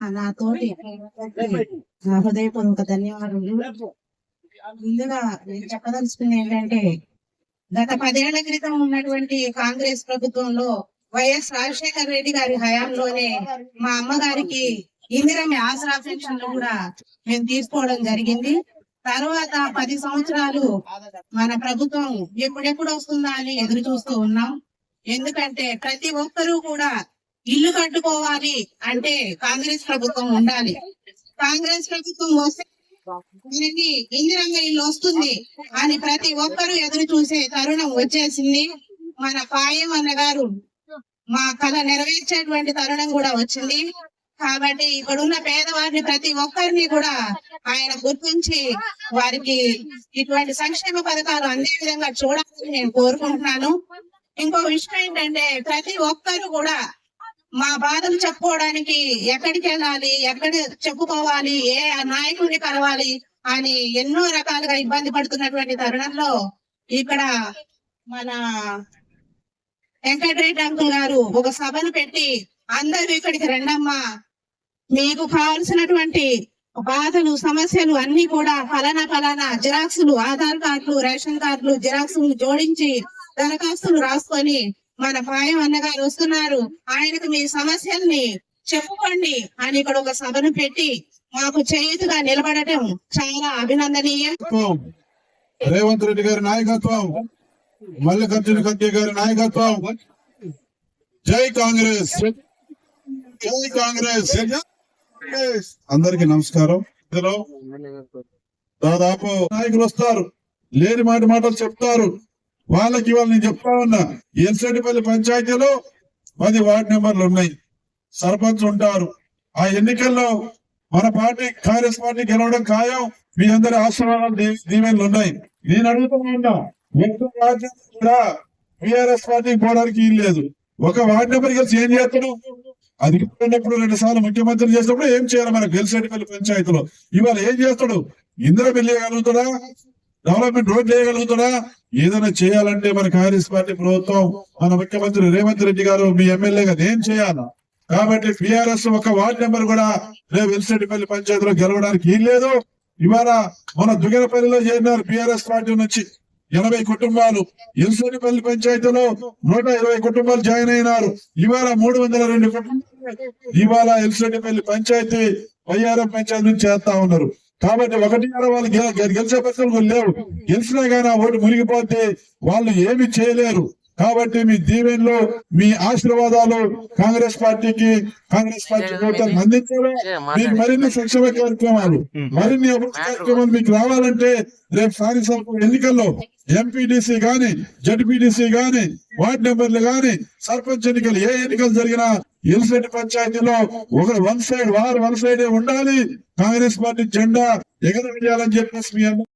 నా తోటి నా హృదయపూర్వక ధన్యవాదాలు ముందుగా నేను చెప్పదలుచుకుంది ఏంటంటే గత పదేళ్ళ క్రితం ఉన్నటువంటి కాంగ్రెస్ ప్రభుత్వంలో వైఎస్ రాజశేఖర రెడ్డి గారి హయాంలోనే మా అమ్మగారికి ఇందిరమ్మ ఆసరా పెన్షన్లు కూడా మేము తీసుకోవడం జరిగింది. తర్వాత పది సంవత్సరాలు మన ప్రభుత్వం ఎప్పుడెప్పుడు వస్తుందా అని ఎదురు చూస్తూ ఉన్నాం. ఎందుకంటే ప్రతి ఒక్కరూ కూడా ఇల్లు కట్టుకోవాలి అంటే కాంగ్రెస్ ప్రభుత్వం ఉండాలి. కాంగ్రెస్ ప్రభుత్వం వస్తే మనకి ఇందిరంగ ఇల్లు వస్తుంది. అని ప్రతి ఒక్కరూ ఎదురు చూసే తరుణం వచ్చేసింది. మన ఖాయం అన్న గారు మా కళ నెరవేర్చేటువంటి తరుణం కూడా వచ్చింది. కాబట్టి ఇక్కడ ఉన్న పేదవారిని ప్రతి ఒక్కరిని కూడా ఆయన గుర్తించి వారికి ఇటువంటి సంక్షేమ పథకాలు అందే విధంగా చూడాలని నేను కోరుకుంటున్నాను. ఇంకో విషయం ఏంటంటే ప్రతి ఒక్కరు కూడా మా బాధలు చెప్పుకోవడానికి ఎక్కడికి వెళ్ళాలి ఎక్కడ చెప్పుకోవాలి ఏ నాయకుడిని కలవాలి అని ఎన్నో రకాలుగా ఇబ్బంది పడుతున్నటువంటి తరుణంలో ఇక్కడ మన వెంకటరెడ్డి అంకుల్ గారు ఒక సభను పెట్టి అందరూ ఇక్కడికి రండమ్మా మీకు కావలసినటువంటి బాధలు సమస్యలు అన్ని కూడా ఫలానా ఫలానా జిరాక్సులు ఆధార్ కార్డులు రేషన్ కార్డులు జిరాక్సులు జోడించి దరఖాస్తులు రాసుకొని మన పాయం అన్నగారు వస్తున్నారు. ఆయనకు మీ సమస్యల్ని చెప్పుకోండి అని ఇక్కడ ఒక సభను పెట్టి మాకు చేయుతుగా నిలబడటం చాలా అభినందనీయం. రేవంత్ రెడ్డి గారి నాయకత్వం మల్లికార్జున ఖర్గే గారి నాయకత్వం. జై కాంగ్రెస్. జై కాంగ్రెస్. అందరికి నమస్కారం. ఇందులో దాదాపు నాయకులు వస్తారు. లేని మాట మాటలు చెప్తారు. వాళ్ళకి ఇవాళ నేను చెప్తా ఉన్నా ఎల్సెడ్డిపల్లి పంచాయతీలో పది వార్డు నెంబర్లు ఉన్నాయి. సర్పంచ్ ఉంటారు. ఆ ఎన్నికల్లో మన పార్టీ కాంగ్రెస్ పార్టీ గెలవడం ఖాయం. మీ అందరి ఆశీర్వాదాలు దీ- దీవెనలు ఉన్నాయి. నేను అడుగుతున్నా ఉన్నా రాజ్యం కూడా బీఆర్ఎస్ పార్టీకి పోవడానికి లేదు. ఒక వార్డు నెంబర్ కలిసి ఏం చేస్తాడు? అధికారులు ఉన్నప్పుడు రెండు సార్లు ముఖ్యమంత్రి చేసినప్పుడు ఏం చేయాలి మనకు? గెలిచేటిపల్లి పంచాయతీలో. ఇవాళ ఏం చేస్తాడు? ఇందిరా బిల్లు కలుగుతాడా డెవలప్మెంట్ రోడ్ చేయగలుగుతున్నా ఏదైనా చేయాలంటే మన కాంగ్రెస్ పార్టీ ప్రభుత్వం మన ముఖ్యమంత్రి రేవంత్ రెడ్డి గారు మీ ఎమ్మెల్యే గారు ఏం చేయాలి? కాబట్టి బీఆర్ఎస్ ఒక వార్డు నెంబర్ కూడా రేపు వెలిసెడ్డిపల్లి పంచాయతీలో గెలవడానికి వీలు లేదు. ఇవాళ మన దుగ్గరపల్లిలో చేరినారు బీఆర్ఎస్ పార్టీ నుంచి ఎనభై కుటుంబాలు. ఎల్సెడ్డిపల్లి పంచాయతీలో నూట ఇరవై కుటుంబాలు జాయిన్ అయినారు. ఇవాళ మూడు వందల రెండు కుటుంబాలు. ఇవాళ ఎల్సెడ్డిపల్లి పంచాయతీ వైఆర్ఎం పంచాయతీ నుంచి చేస్తా ఉన్నారు. కాబట్టి ఒకటి వాళ్ళు గెలిచే పరిస్థితులు లేవు. గెలిచినా కానీ ఆ ఓటు మునిగిపోతే వాళ్ళు ఏమి చేయలేరు. కాబట్టి మీ దీవెనలు మీ ఆశీర్వాదాలు కాంగ్రెస్ పార్టీకి కాంగ్రెస్ పార్టీ ఓటర్లు అందించాలి మీకు మరిన్ని సంక్షేమ కార్యక్రమాలు మరిన్ని అభివృద్ధి కార్యక్రమాలు మీకు రావాలంటే రేపు సంస్థల ఎన్నికల్లో ఎంపీటీసీ గాని జడ్పీటీసీ గాని వార్డు నెంబర్లు గాని సర్పంచ్ ఎన్నికలు ఏ ఎన్నికలు జరిగినా ఎల్సెట్ పంచాయతీలో ఒక వన్ సైడ్ వారు వన్ సైడ్ ఉండాలి. కాంగ్రెస్ పార్టీ జెండా ఎగరవేయాలని చెప్పేసి మీ